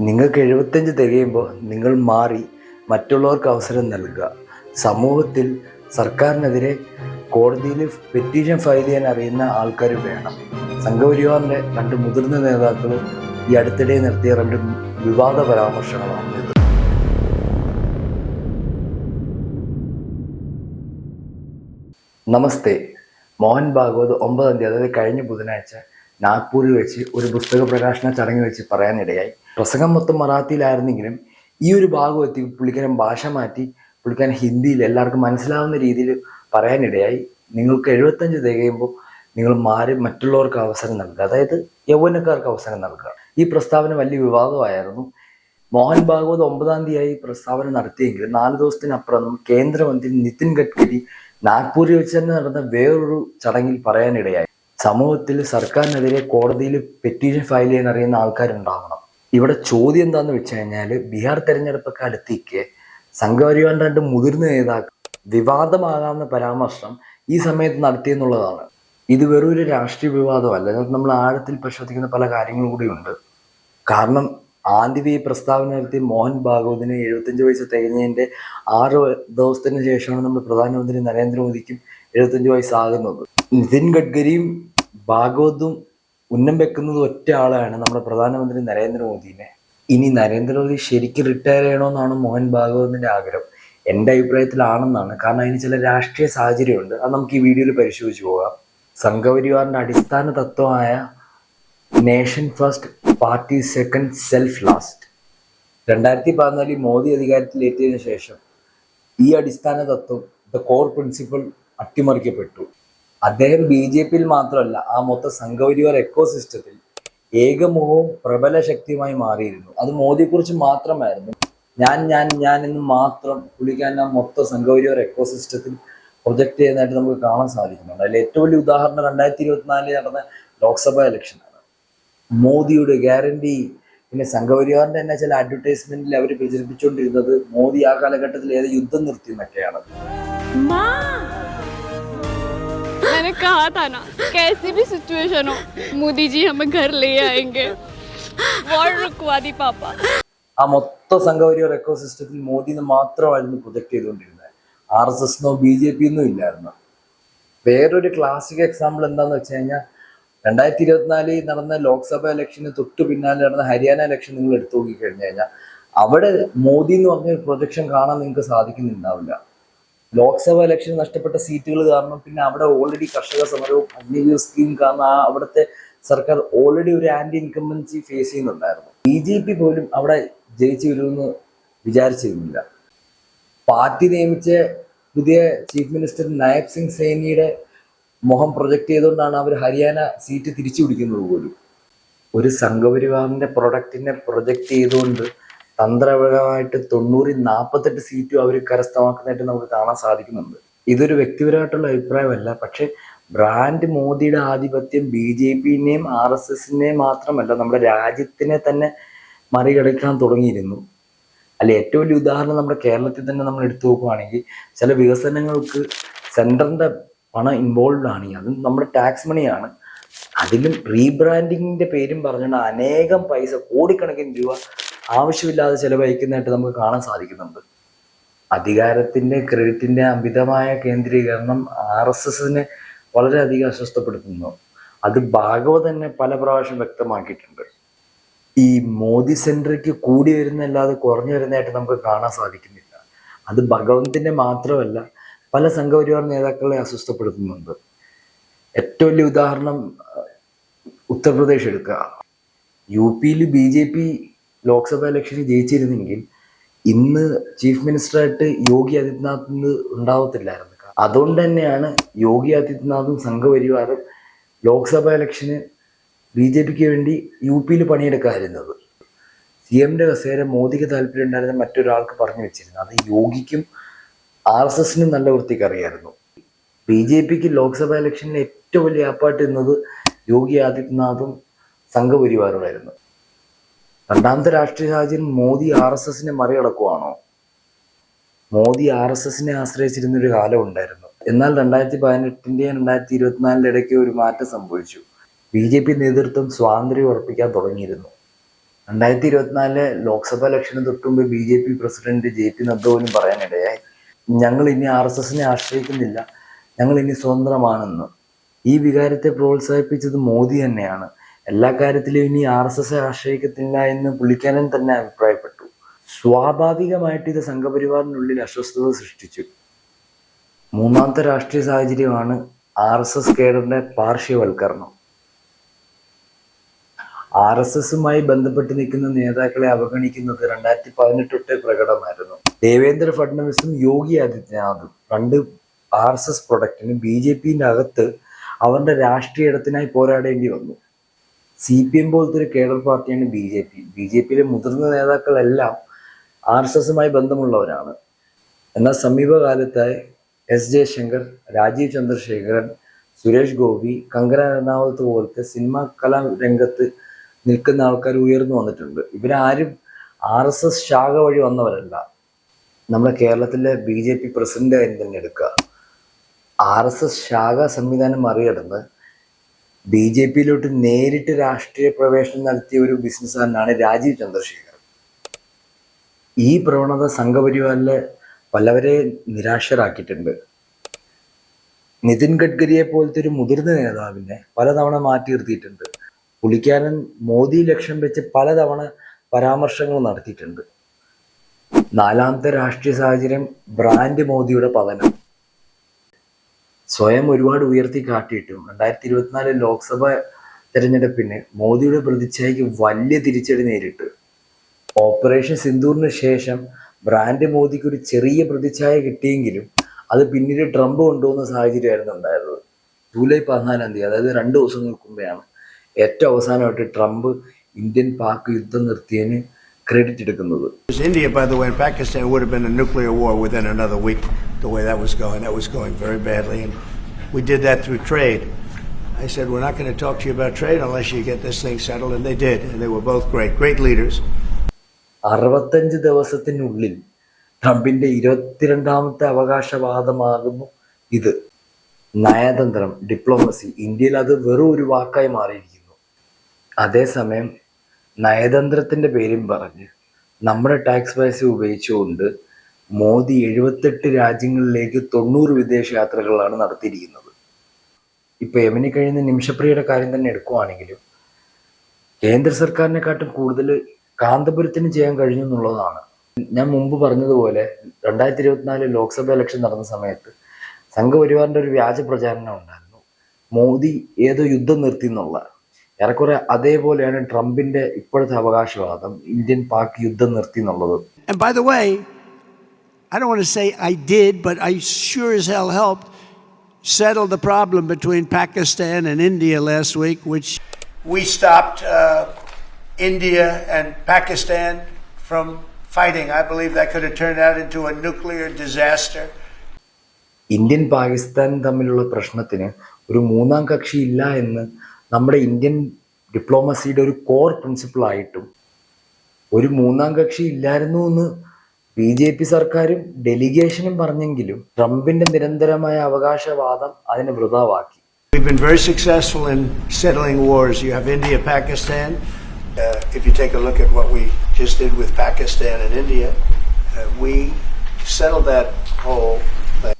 നിങ്ങൾക്ക് എഴുപത്തഞ്ച് തികയുമ്പോൾ നിങ്ങൾ മാറി മറ്റുള്ളവർക്ക് അവസരം നൽകുക. സമൂഹത്തിൽ സർക്കാരിനെതിരെ കോടതിയിൽ പെറ്റീഷൻ ഫയൽ ചെയ്യാൻ അറിയുന്ന ആൾക്കാർ വേണം. സംഘപരിവാറിന്റെ രണ്ട് മുതിർന്ന നേതാക്കൾ ഈ അടുത്തിടെ നിർത്തിയ രണ്ട് വിവാദ പരാമർശങ്ങളാണ് ഇത്. നമസ്തേ. മോഹൻ ഭാഗവത് ഒമ്പതാം തീയതി അതായത് കഴിഞ്ഞ ബുധനാഴ്ച നാഗ്പൂരിൽ വെച്ച് ഒരു പുസ്തക പ്രകാശന ചടങ്ങ് വെച്ച് പറയാനിടയായി. പ്രസംഗം മൊത്തം മറാത്തിയിലായിരുന്നെങ്കിലും ഈ ഒരു ഭാഗവത്തി പുള്ളിക്കാരൻ ഭാഷ മാറ്റി പുള്ളിക്കാരൻ ഹിന്ദിയിൽ എല്ലാവർക്കും മനസ്സിലാവുന്ന രീതിയിൽ പറയാനിടയായി. നിങ്ങൾക്ക് എഴുപത്തഞ്ച് തികയുമ്പോൾ നിങ്ങൾ മാറി മറ്റുള്ളവർക്ക് അവസരം നൽകുക. അതായത് യൗവനക്കാർക്ക് അവസരം നൽകുക. ഈ പ്രസ്താവന വലിയ വിവാദമായിരുന്നു. മോഹൻ ഭാഗവത് ഒമ്പതാം തീയതിയായി പ്രസ്താവന നടത്തിയെങ്കിലും നാല് ദിവസത്തിനപ്പുറം കേന്ദ്രമന്ത്രി നിതിൻ ഗഡ്കരി നാഗ്പൂരിൽ വെച്ച് തന്നെ നടന്ന വേറൊരു ചടങ്ങിൽ പറയാനിടയായി. സമൂഹത്തിൽ സർക്കാരിനെതിരെ കോടതിയിൽ പെറ്റീഷൻ ഫയൽ ചെയ്യാൻ അറിയുന്ന ആൾക്കാരുണ്ടാവണം. ഇവിടെ ചോദ്യം എന്താന്ന് വെച്ച് കഴിഞ്ഞാൽ ബീഹാർ തെരഞ്ഞെടുപ്പ് കാലത്തേക്ക് സംഘപരിവാൻ രണ്ട് മുതിർന്ന നേതാക്കൾ വിവാദമാകാവുന്ന പരാമർശം ഈ സമയത്ത് നടത്തിയെന്നുള്ളതാണ്. ഇത് വെറും ഒരു രാഷ്ട്രീയ വിവാദമല്ല. നമ്മൾ ആഴത്തിൽ പരിശോധിക്കുന്ന പല കാര്യങ്ങളും കൂടിയുണ്ട്. കാരണം ആദ്യം ഈ പ്രസ്താവന നടത്തി മോഹൻ ഭാഗവതിന് എഴുപത്തഞ്ച് വയസ്സ് തികഞ്ഞതിന്റെ ആറ് ദിവസത്തിന് ശേഷമാണ് നമ്മൾ പ്രധാനമന്ത്രി നരേന്ദ്രമോദിക്കും എഴുപത്തഞ്ച് വയസ്സാകുന്നത്. നിതിൻ ഗഡ്കരിയും ഭാഗവതും ഉന്നം വെക്കുന്നത് ഒറ്റ ആളാണ് നമ്മുടെ പ്രധാനമന്ത്രി നരേന്ദ്രമോദിനെ. ഇനി നരേന്ദ്രമോദി ശരിക്കും റിട്ടയർ ചെയ്യണമെന്നാണ് മോഹൻ ഭാഗവതിന്റെ ആഗ്രഹം. എന്റെ അഭിപ്രായത്തിലാണെന്നാണ്. കാരണം അതിന് ചില രാഷ്ട്രീയ സാഹചര്യമുണ്ട്. അത് നമുക്ക് ഈ വീഡിയോയിൽ പരിശോധിച്ച് പോകാം. സംഘപരിവാറിന്റെ അടിസ്ഥാന തത്വമായ nation first party second self last രണ്ടായിരത്തി പതിനാലിൽ മോദി അധികാരത്തിലേറ്റതിനു ശേഷം ഈ അടിസ്ഥാന തത്വം ദ കോർ പ്രിൻസിപ്പിൾ അട്ടിമറിക്കപ്പെട്ടു. അദ്ദേഹം ബി ജെ പിയിൽ മാത്രമല്ല ആ മൊത്തം സംഘപരിവാർ എക്കോ സിസ്റ്റത്തിൽ ഏകമുഖവും പ്രബല ശക്തിയുമായി മാറിയിരുന്നു. അത് മോദിയെക്കുറിച്ച് മാത്രമായിരുന്നു. ഞാൻ ഞാൻ ഞാൻ എന്ന് മാത്രം പുള്ളിക്കാൻ ആ മൊത്തം സംഘപരിവാർ എക്കോ സിസ്റ്റത്തിൽ പ്രൊജക്ട് ചെയ്യുന്നതായിട്ട് നമുക്ക് കാണാൻ സാധിക്കുന്നുണ്ട്. അതിൽ ഏറ്റവും വലിയ ഉദാഹരണം രണ്ടായിരത്തി ഇരുപത്തിനാലിൽ നടന്ന ലോക്സഭാ ഇലക്ഷനാണ് മോദിയുടെ ഗ്യാരണ്ടി പിന്നെ സംഘപരിവാറിന്റെ തന്നെ ചില അഡ്വർടൈസ്മെന്റിൽ അവർ പ്രചരിപ്പിച്ചുകൊണ്ടിരുന്നത് മോദി ആ കാലഘട്ടത്തിൽ ഏത് യുദ്ധം നിർത്തി എന്നൊക്കെയാണ് मैंने कहा था ना कैसी भी सिचुएशन हो मोदी जी हमें घर ले आएंगे वॉर रुकवा दी पापा ആ മൊത്തം സംഘപരിവാർ എക്കോ സിസ്റ്റത്തിൽ മോദിന്ന് മാത്രമായിരുന്നു പ്രൊജക്ട് ചെയ്തുകൊണ്ടിരുന്നത് ആർ എസ് എസിനോ ബി ജെ പി ഒന്നും ഇല്ലായിരുന്നു വേറൊരു ക്ലാസിക് എക്സാമ്പിൾ എന്താന്ന് വെച്ച് കഴിഞ്ഞാൽ രണ്ടായിരത്തി ഇരുപത്തിനാലിൽ നടന്ന ലോക്സഭ ഇലക്ഷന് തൊട്ട് പിന്നാലെ നടന്ന ഹരിയാന ഇലക്ഷൻ നിങ്ങൾ എടുത്തു നോക്കി കഴിഞ്ഞു കഴിഞ്ഞാൽ അവിടെ മോദി എന്ന് പറഞ്ഞ പ്രൊജക്ഷൻ കാണാൻ നിങ്ങൾക്ക് സാധിക്കുന്നുണ്ടാവില്ല ലോക്സഭ ഇലക്ഷൻ നഷ്ടപ്പെട്ട സീറ്റുകൾ കാരണം പിന്നെ അവിടെ ഓൾറെഡി കർഷക സമരവും അഗ്നിവീർ സ്കീം കാരണം ആ അവിടുത്തെ സർക്കാർ ഓൾറെഡി ഒരു ആന്റി ഇൻകംബൻസി ഫേസ് ചെയ്യുന്നുണ്ടായിരുന്നു. ബി ജെ പി പോലും അവിടെ ജയിച്ചു വരുമെന്ന് വിചാരിച്ചിരുന്നില്ല. പാർട്ടി നിയമിച്ച പുതിയ ചീഫ് മിനിസ്റ്റർ നായബ് സിംഗ് സൈനിയുടെ മുഖം പ്രൊജക്ട് ചെയ്തുകൊണ്ടാണ് അവർ ഹരിയാന സീറ്റ് തിരിച്ചു പിടിക്കുന്നത് പോലും. ഒരു സംഘപരിവാറിന്റെ പ്രൊഡക്റ്റിനെ പ്രൊജക്ട് ചെയ്തുകൊണ്ട് തന്ത്രപരമായിട്ട് തൊണ്ണൂറി നാൽപ്പത്തെട്ട് സീറ്റും അവർ കരസ്ഥമാക്കുന്നതായിട്ട് നമുക്ക് കാണാൻ സാധിക്കുന്നുണ്ട്. ഇതൊരു വ്യക്തിപരമായിട്ടുള്ള അഭിപ്രായമല്ല. പക്ഷെ ബ്രാൻഡ് മോദിയുടെ ആധിപത്യം ബി ജെ പിന്നെയും ആർ എസ് എസിനെയും മാത്രമല്ല നമ്മുടെ രാജ്യത്തിനെ തന്നെ മറികടക്കാൻ തുടങ്ങിയിരുന്നു. അല്ല ഏറ്റവും വലിയ ഉദാഹരണം നമ്മുടെ കേരളത്തിൽ തന്നെ നമ്മൾ എടുത്തു നോക്കുകയാണെങ്കിൽ ചില വികസനങ്ങൾക്ക് സെൻട്രറിന്റെ പണം ഇൻവോൾവ് ആണെങ്കിൽ അതും നമ്മുടെ ടാക്സ് മണിയാണ് അതിലും റീബ്രാൻഡിങ്ങിന്റെ പേരും പറഞ്ഞുകൊണ്ട് അനേകം പൈസ കോടിക്കണക്കിന് രൂപ ആവശ്യമില്ലാതെ ചെലവഴിക്കുന്നതായിട്ട് നമുക്ക് കാണാൻ സാധിക്കുന്നുണ്ട്. അധികാരത്തിന്റെ ക്രെഡിറ്റിന്റെ അമിതമായ കേന്ദ്രീകരണം ആർ എസ് എസിനെ വളരെയധികം അസ്വസ്ഥപ്പെടുത്തുന്നു. അത് ഭാഗവത് തന്നെ പല പ്രാവശ്യം വ്യക്തമാക്കിയിട്ടുണ്ട്. ഈ മോദി സെൻട്രിക്ക് കൂടി വരുന്നല്ലാതെ കുറഞ്ഞു വരുന്നതായിട്ട് നമുക്ക് കാണാൻ സാധിക്കുന്നില്ല. അത് ഭഗവന്തിന്റെ മാത്രമല്ല പല സംഘപരിവാർ നേതാക്കളെ അസ്വസ്ഥപ്പെടുത്തുന്നുണ്ട്. ഏറ്റവും വലിയ ഉദാഹരണം ഉത്തർപ്രദേശ് എടുക്കുക. യു പിയിൽ ബി ജെ പി ലോക്സഭ ഇലക്ഷനിൽ ജയിച്ചിരുന്നെങ്കിൽ ഇന്ന് ചീഫ് മിനിസ്റ്ററായിട്ട് യോഗി ആദിത്യനാഥ് ഉണ്ടാവത്തില്ലായിരുന്നു. അതുകൊണ്ട് തന്നെയാണ് യോഗി ആദിത്യനാഥും സംഘപരിവാറും ലോക്സഭാ ഇലക്ഷന് ബി ജെ പിക്ക് വേണ്ടി യു പിയിൽ പണിയെടുക്കാതിരുന്നത്. സി എമ്മിന്റെ കസേര മോദിക്ക് താല്പര്യം ഉണ്ടായിരുന്ന മറ്റൊരാൾക്ക് പറഞ്ഞു വെച്ചിരുന്നു അത് യോഗിക്കും ആർ എസ് എസിനും നല്ല വൃത്തിക്ക് അറിയായിരുന്നു ബി ജെ പിക്ക് ലോക്സഭ ഇലക്ഷനിൽ ഏറ്റവും വലിയ ആപ്പാട്ട് എന്നത് യോഗി ആദിത്യനാഥും സംഘപരിവാറുമായിരുന്നു. രണ്ടാമത്തെ രാഷ്ട്രീയ സാഹചര്യം മോദി ആർ എസ് എസിനെ മറികടക്കുവാണോ? മോദി ആർ എസ് എസിനെ ആശ്രയിച്ചിരുന്ന ഒരു കാലം ഉണ്ടായിരുന്നു. എന്നാൽ രണ്ടായിരത്തി പതിനെട്ടിന്റെ രണ്ടായിരത്തി ഇരുപത്തിനാലിന്റെ ഇടയ്ക്ക് ഒരു മാറ്റം സംഭവിച്ചു. ബി ജെ പി നേതൃത്വം സ്വാതന്ത്ര്യം ഉറപ്പിക്കാൻ തുടങ്ങിയിരുന്നു. രണ്ടായിരത്തി ഇരുപത്തിനാലിലെ ലോക്സഭാ ഇലക്ഷന് തൊട്ട് മുമ്പ് B J P president J P Nadda പോലും പറയാനിടയായി. ഞങ്ങൾ ഇനി ആർ എസ് എസിനെ ആശ്രയിക്കുന്നില്ല. ഞങ്ങൾ ഇനി സ്വതന്ത്രമാണെന്ന്. ഈ വികാരത്തെ പ്രോത്സാഹിപ്പിച്ചത് മോദി തന്നെയാണ്. എല്ലാ കാര്യത്തിലും ഇനി ആർ എസ് എസ് ആശ്രയിക്കത്തില്ല എന്ന് പുള്ളിക്കാരൻ തന്നെ അഭിപ്രായപ്പെട്ടു. സ്വാഭാവികമായിട്ട് ഇത് സംഘപരിവാറിനുള്ളിൽ അസ്വസ്ഥത സൃഷ്ടിച്ചു. മൂന്നാമത്തെ രാഷ്ട്രീയ സാഹചര്യമാണ് ആർ എസ് എസ് കേഡറിന്റെ പാർശ്വവൽക്കരണം. ആർ എസ് എസുമായി ബന്ധപ്പെട്ട് നിൽക്കുന്ന നേതാക്കളെ അവഗണിക്കുന്നത് രണ്ടായിരത്തി പതിനെട്ട് തൊട്ടേ പ്രകടമായിരുന്നു. ദേവേന്ദ്ര ഫഡ്നവിസും യോഗി ആദിത്യനാഥും രണ്ട് ആർ എസ് എസ് പ്രൊഡക്റ്റിന് ബി ജെ പിന്റെ അകത്ത് അവരുടെ രാഷ്ട്രീയ ഇടത്തിനായി പോരാടേണ്ടി വന്നു. സി പി എം പോലത്തെ ഒരു കേഡർ പാർട്ടിയാണ് B J P B J പിയിലെ മുതിർന്ന നേതാക്കളെല്ലാം ആർ എസ് എസുമായി ബന്ധമുള്ളവരാണ്. എന്നാൽ സമീപകാലത്തായി എസ് ജയശങ്കർ രാജീവ് ചന്ദ്രശേഖരൻ സുരേഷ് ഗോപി കങ്കന റണാവത്ത് പോലത്തെ സിനിമാ കലാ രംഗത്ത് നിൽക്കുന്ന ആൾക്കാർ ഉയർന്നു വന്നിട്ടുണ്ട്. ഇവരാരും ആർ എസ് എസ് ശാഖ വഴി വന്നവരല്ല. നമ്മുടെ കേരളത്തിലെ ബി ജെ പി പ്രസിഡന്റ് കാര്യം തന്നെ എടുക്കുക. ആർ എസ് എസ് ശാഖ സംവിധാനം മറികടന്ന് ബി ജെ പിയിലോട്ട് നേരിട്ട് രാഷ്ട്രീയ പ്രവേശനം നടത്തിയ ഒരു ബിസിനസ്സുകാരനാണ് രാജീവ് ചന്ദ്രശേഖർ ഈ പ്രവണത സംഘപരിവാറിലെ പലവരെ നിരാശരാക്കിയിട്ടുണ്ട്. നിതിൻ ഗഡ്കരിയെ പോലത്തെ ഒരു മുതിർന്ന നേതാവിനെ പലതവണ മാറ്റി നിർത്തിയിട്ടുണ്ട്. പുളിക്കാനൻ മോദി ലക്ഷ്യം വെച്ച് പലതവണ പരാമർശങ്ങൾ നടത്തിയിട്ടുണ്ട്. നാലാമത്തെ രാഷ്ട്രീയ സാഹചര്യം ബ്രാൻഡ് മോദിയുടെ പതനം. സ്വയം ഒരുപാട് ഉയർത്തി കാട്ടിയിട്ടും രണ്ടായിരത്തി ഇരുപത്തിനാല് ലോക്സഭ തെരഞ്ഞെടുപ്പിന് മോദിയുടെ പ്രതിച്ഛായക്ക് വലിയ തിരിച്ചടി നേരിട്ട്. ഓപ്പറേഷൻ സിന്ദൂറിന് ശേഷം ബ്രാൻഡ് മോദിക്ക് ഒരു ചെറിയ പ്രതിച്ഛായ കിട്ടിയെങ്കിലും അത് പിന്നീട് ട്രംപ് കൊണ്ടുപോകുന്ന സാഹചര്യമായിരുന്നു ഉണ്ടായിരുന്നത്. ജൂലൈ പതിനാലാം തീയതി അതായത് രണ്ട് ദിവസങ്ങൾക്ക് മുമ്പെയാണ് ഏറ്റവും അവസാനമായിട്ട് ട്രംപ് ഇന്ത്യൻ പാക് യുദ്ധം നിർത്തിയതിന് ക്രെഡിറ്റ് എടുക്കുന്നത് India, by the way, and Pakistan would have been a nuclear war within another week, the way that was going. That was going very badly. And we did that through trade. I said, We're not going to talk to you about trade unless you get this thing settled. And they did. And they were both great, great leaders. അറുപത്തഞ്ച് ദിവസത്തിനുള്ളിൽ ട്രംപിന്റെ ഇരുപത്തിരണ്ടാമത്തെ അവകാശവാദമാകുന്നു ഇത് നയതന്ത്രം diplomacy ഇന്ത്യയിൽ അത് വെറും ഒരു വാക്കായി മാറിയിരിക്കുന്നു അതേസമയം നയതന്ത്രത്തിന്റെ പേരും പറഞ്ഞ് നമ്മുടെ ടാക്സ് പൈസ ഉപയോഗിച്ചുകൊണ്ട് മോദി എഴുപത്തെട്ട് രാജ്യങ്ങളിലേക്ക് തൊണ്ണൂറ് വിദേശ യാത്രകളാണ് നടത്തിയിരിക്കുന്നത്. ഇപ്പൊ എമിനി കഴിയുന്ന നിമിഷപ്രിയയുടെ കാര്യം തന്നെ എടുക്കുവാണെങ്കിലും കേന്ദ്ര സർക്കാരിനെക്കാട്ടും കൂടുതൽ കാന്തപുരത്തിന് ചെയ്യാൻ കഴിഞ്ഞു എന്നുള്ളതാണ്. ഞാൻ മുമ്പ് പറഞ്ഞതുപോലെ രണ്ടായിരത്തി ഇരുപത്തിനാല് ലോക്സഭ ഇലക്ഷൻ നടന്ന സമയത്ത് സംഘപരിവാറിന്റെ ഒരു വ്യാജ പ്രചാരണം ഉണ്ടായിരുന്നു. മോദി ഏതോ യുദ്ധം നിർത്തി എന്നുള്ള ഏറെക്കുറെ അതേപോലെയാണ് ട്രംപിന്റെ ഇപ്പോഴത്തെ അവകാശവാദം ഇന്ത്യൻ പാക് യുദ്ധം നിർത്തി എന്നുള്ളത് And by the way, I don't want to say I did, but I sure as hell helped settle the problem between Pakistan and India last week, which we stopped uh, India and Pakistan from fighting. I believe that could have turned out into a nuclear disaster. Indian Pakistan തമ്മിലുള്ള പ്രശ്നത്തിന് ഒരു മൂന്നാം കക്ഷി ഇല്ല എന്ന് നമ്മുടെ Indian ഡിപ്ലോമസിയുടെ ഒരു core principle ആയിട്ടും ഒരു മൂന്നാം കക്ഷി ഇല്ലായിരുന്നു എന്ന് ബി ജെ പി സർക്കാരും ഡെലിഗേഷനും പറഞ്ഞെങ്കിലും ട്രംപിന്റെ നിരന്തരമായ അവകാശവാദം അതിനെ വൃതാവാക്കി We've been very successful in settling wars. You have India, Pakistan. Uh, if you take a look at what we just did with Pakistan and India, uh, we settled that whole thing.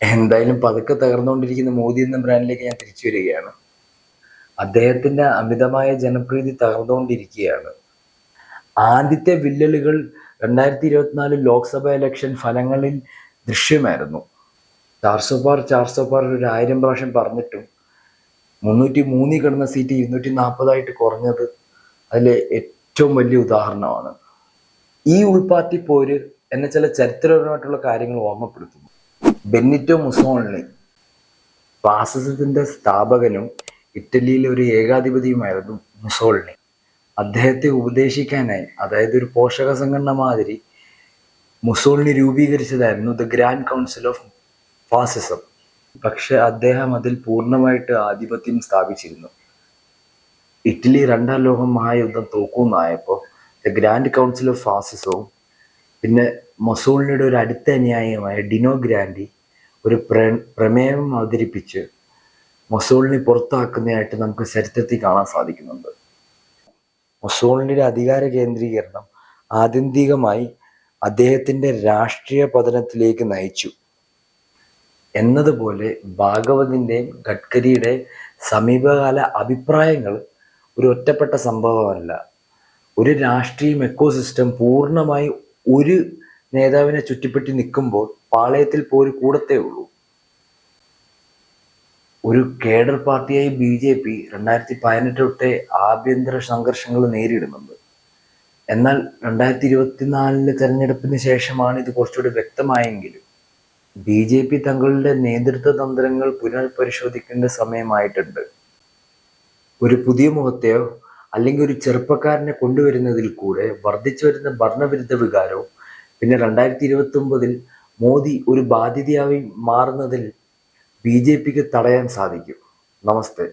എന്തായാലും പതുക്കെ തകർന്നുകൊണ്ടിരിക്കുന്ന മോദി എന്ന ബ്രാൻഡിലേക്ക് ഞാൻ തിരിച്ചു വരികയാണ് അദ്ദേഹത്തിന്റെ അമിതമായ ജനപ്രീതി തകർന്നുകൊണ്ടിരിക്കുകയാണ്. ആദ്യത്തെ വില്ലലുകൾ രണ്ടായിരത്തി ഇരുപത്തിനാല് ലോക്സഭ ഇലക്ഷൻ ഫലങ്ങളിൽ ദൃശ്യമായിരുന്നു. ചാർസോ പാർ ചാർസോ പാർ ഒരു ആയിരം പ്രാവശ്യം പറഞ്ഞിട്ടും മുന്നൂറ്റി മൂന്നിൽ കിടന്ന സീറ്റ് ഇരുന്നൂറ്റി നാൽപ്പതായിട്ട് കുറഞ്ഞത് അതിലെ ഏറ്റവും വലിയ ഉദാഹരണമാണ്. ഈ ഉൾപാർട്ടി പോര് എന്നെ ചില ചരിത്രപരമായിട്ടുള്ള കാര്യങ്ങൾ ഓർമ്മപ്പെടുത്തുന്നു. ബെന്നിറ്റോ മുസോളിനി ഫാസിസത്തിന്റെ സ്ഥാപകനും ഇറ്റലിയിലെ ഒരു ഏകാധിപതിയുമായിരുന്നു മുസോളിനി. അദ്ദേഹത്തെ ഉപദേശിക്കാനായി അതായത് ഒരു പോഷക സംഘടന മാതിരി Mussolini രൂപീകരിച്ചതായിരുന്നു the grand council of fascism. പക്ഷെ അദ്ദേഹം അതിൽ പൂർണമായിട്ട് ആധിപത്യം സ്ഥാപിച്ചിരുന്നു. ഇറ്റലി രണ്ടാം ലോക മഹായുദ്ധം തോക്കുന്നായപ്പോൾ ദ ഗ്രാൻഡ് കൗൺസിൽ ഓഫ് ഫാസിസവും പിന്നെ മൊസോളിനിയുടെ ഒരു അടുത്ത അനുയായിയുമായ ഡിനോ ഗ്രാൻഡി ഒരു പ്ര പ്രമേയം അവതരിപ്പിച്ച് മൊസോളിനി പുറത്താക്കുന്നതായിട്ട് നമുക്ക് ചരിത്രത്തിൽ കാണാൻ സാധിക്കുന്നുണ്ട്. മൊസോളിന്റെ അധികാര കേന്ദ്രീകരണം ആത്യന്തികമായി അദ്ദേഹത്തിന്റെ രാഷ്ട്രീയ പതനത്തിലേക്ക് നയിച്ചു. എന്നതുപോലെ ഭാഗവതിന്റെയും ഗഡ്കരിയുടെ സമീപകാല അഭിപ്രായങ്ങൾ ഒരു ഒറ്റപ്പെട്ട സംഭവമല്ല. ഒരു രാഷ്ട്രീയം എക്കോസിസ്റ്റം പൂർണമായി ഒരു നേതാവിനെ ചുറ്റിപ്പറ്റി നിൽക്കുമ്പോൾ പാളയത്തിൽ പോയി കൂടത്തേ ഉള്ളൂ. ഒരു കേഡർ പാർട്ടിയായി ബി ജെ പി രണ്ടായിരത്തി പതിനെട്ട് തൊട്ടേ ആഭ്യന്തര സംഘർഷങ്ങൾ നേരിടുന്നുണ്ട്. എന്നാൽ രണ്ടായിരത്തി ഇരുപത്തിനാലിലെ തെരഞ്ഞെടുപ്പിന് ശേഷമാണ് ഇത് കുറച്ചുകൂടി വ്യക്തമായെങ്കിലും ബി ജെ പി തങ്ങളുടെ നേതൃത്വ തന്ത്രങ്ങൾ പുനഃപരിശോധിക്കേണ്ട സമയമായിട്ടുണ്ട്. ഒരു പുതിയ മുഖത്തെയോ അല്ലെങ്കിൽ ഒരു ചെറുപ്പക്കാരനെ കൊണ്ടുവരുന്നതിൽ കൂടെ വർദ്ധിച്ചു വരുന്ന ഭരണവിരുദ്ധ വികാരവും പിന്നെ രണ്ടായിരത്തി ഇരുപത്തി ഒമ്പതിൽ മോദി ഒരു ബാധ്യതയായി മാറുന്നതിൽ ബി ജെ പിക്ക് തടയാൻ സാധിക്കും. നമസ്തേ.